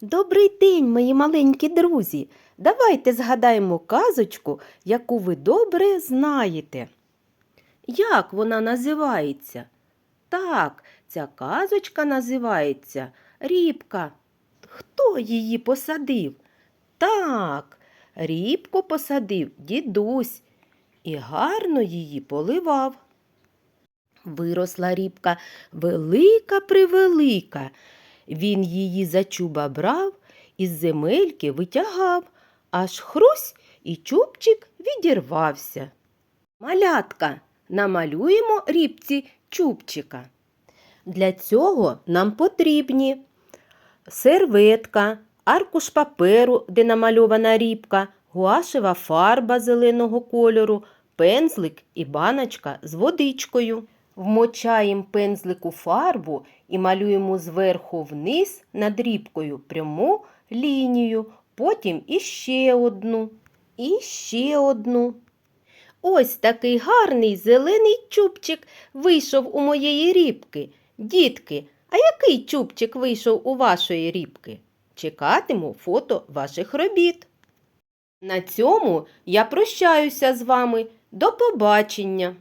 Добрий день, мої маленькі друзі. Давайте згадаємо казочку, яку ви добре знаєте. Як вона називається? Так, ця казочка називається Рібка. Хто її посадив? Так, рібку посадив дідусь і гарно її поливав. Виросла рібка велика превелика. Він її за чуба брав, із земельки витягав, аж хрусь і чубчик відірвався. Малятка, намалюємо рібці чубчика. Для цього нам потрібні серветка, аркуш паперу, де намальована рібка, гуашева фарба зеленого кольору, пензлик і баночка з водичкою. Вмочаємо пензлик у фарбу і малюємо зверху вниз над рібкою пряму лінію, потім іще одну, і ще одну. Ось такий гарний зелений чубчик вийшов у моєї рібки. Дітки, а який чубчик вийшов у вашої рібки? Чекатиму фото ваших робіт. На цьому я прощаюся з вами. До побачення!